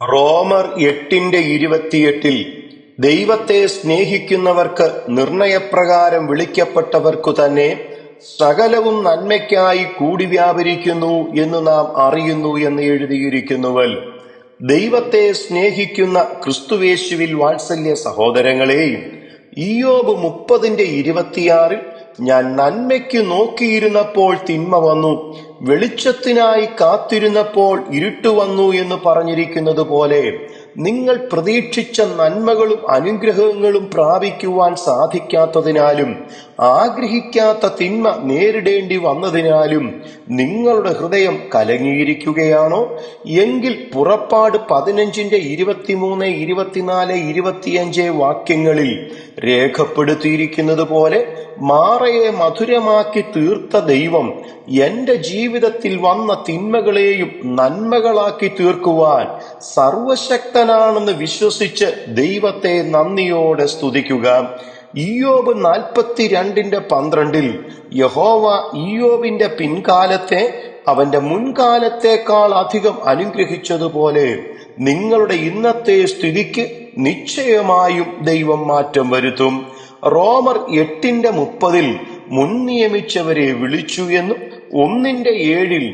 റോമർ എട്ടിന്റെ ഇരുപത്തിയെട്ടിൽ ദൈവത്തെ സ്നേഹിക്കുന്നവർക്ക് നിർണയപ്രകാരം വിളിക്കപ്പെട്ടവർക്കു തന്നെ സകലവും നന്മയ്ക്കായി കൂടി വ്യാപരിക്കുന്നു എന്ന് നാം അറിയുന്നു എന്ന് എഴുതിയിരിക്കുന്നുവൽ. ദൈവത്തെ സ്നേഹിക്കുന്ന ക്രിസ്തുവേശുവിൽ വാത്സല്യ സഹോദരങ്ങളെയും ഇയോബ് മുപ്പതിന്റെ ഇരുപത്തിയാറിൽ ഞാൻ നന്മയ്ക്ക് നോക്കിയിരുന്നപ്പോൾ തിന്മ വന്നു വെളിച്ചത്തിനായി കാത്തിരുന്നപ്പോൾ ഇരുട്ട് വന്നു എന്ന് പറഞ്ഞിരിക്കുന്നത് പോലെ നിങ്ങൾ പ്രതീക്ഷിച്ച നന്മകളും അനുഗ്രഹങ്ങളും പ്രാപിക്കുവാൻ സാധിക്കാത്തതിനാലും ആഗ്രഹിക്കാത്ത തിന്മ നേരിടേണ്ടി വന്നതിനാലും നിങ്ങളുടെ ഹൃദയം കലങ്ങിയിരിക്കുകയാണോ? എങ്കിൽ പുറപ്പാട് പതിനഞ്ചിന്റെ ഇരുപത്തിമൂന്ന് ഇരുപത്തിനാല് ഇരുപത്തിയഞ്ച് വാക്യങ്ങളിൽ രേഖപ്പെടുത്തിയിരിക്കുന്നത് പോലെ മാറയെ മധുരമാക്കി തീർത്ത ദൈവം എന്റെ ജീവിതത്തിൽ വന്ന തിന്മകളെയും നന്മകളാക്കി തീർക്കുവാൻ സർവശക്തനാണെന്ന് വിശ്വസിച്ച് ദൈവത്തെ നന്ദിയോടെ സ്തുതിക്കുക. ഇയോബ് നാൽപ്പത്തിരണ്ടിന്റെ പന്ത്രണ്ടിൽ യഹോവ ഇയോബിന്റെ പിൻകാലത്തെ അവന്റെ മുൻകാലത്തേക്കാൾ അധികം അനുഗ്രഹിച്ചതുപോലെ നിങ്ങളുടെ ഇന്നത്തെ സ്ഥിതിക്ക് നിശ്ചയമായും ദൈവം മാറ്റം വരുത്തും. റോമർ എട്ടിന്റെ മുപ്പതിൽ മുൻ നിയമിച്ചവരെ വിളിച്ചു എന്നും ഒന്നിന്റെ ഏഴിൽ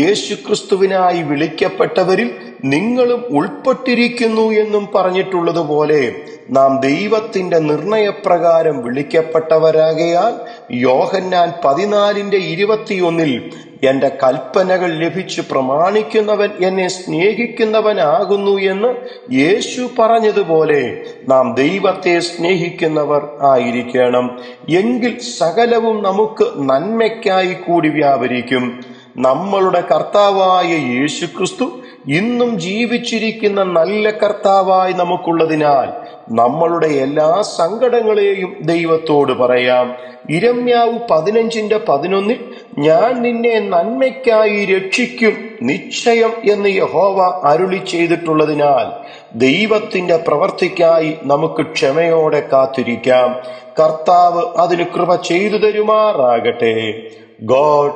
യേശുക്രിസ്തുവിനായി വിളിക്കപ്പെട്ടവരിൽ നിങ്ങളും ഉൾപ്പെട്ടിരിക്കുന്നു എന്നും പറഞ്ഞിട്ടുള്ളതുപോലെ നാം ദൈവത്തിന്റെ നിർണയപ്രകാരം വിളിക്കപ്പെട്ടവരാകയാൽ യോഹന്നാൻ പതിനാലിന്റെ ഇരുപത്തിയൊന്നിൽ എന്റെ കൽപ്പനകൾ ലഭിച്ച് പ്രമാണിക്കുന്നവൻ എന്നെ സ്നേഹിക്കുന്നവനാകുന്നു എന്ന് യേശു പറഞ്ഞതുപോലെ നാം ദൈവത്തെ സ്നേഹിക്കുന്നവർ ആയിരിക്കണം. എങ്കിൽ സകലവും നമുക്ക് നന്മയ്ക്കായി കൂടി വ്യാപരിക്കും. നമ്മളുടെ കർത്താവായ യേശുക്രിസ്തു ഇന്നും ജീവിച്ചിരിക്കുന്ന നല്ല കർത്താവായി നമുക്കുള്ളതിനാൽ നമ്മളുടെ എല്ലാ സങ്കടങ്ങളെയും ദൈവത്തോട് പറയാം. ഇരമ്യാവ് പതിനഞ്ചിന്റെ പതിനൊന്നിൽ ഞാൻ നിന്നെ നന്മയ്ക്കായി രക്ഷിക്കും നിശ്ചയം എന്ന് യഹോവ അരുളി ചെയ്തിട്ടുള്ളതിനാൽ ദൈവത്തിന്റെ പ്രവർത്തിക്കായി നമുക്ക് ക്ഷമയോടെ കാത്തിരിക്കാം. കർത്താവ് അതിന് കൃപ ചെയ്തു തരുമാറാകട്ടെ. God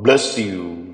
bless you.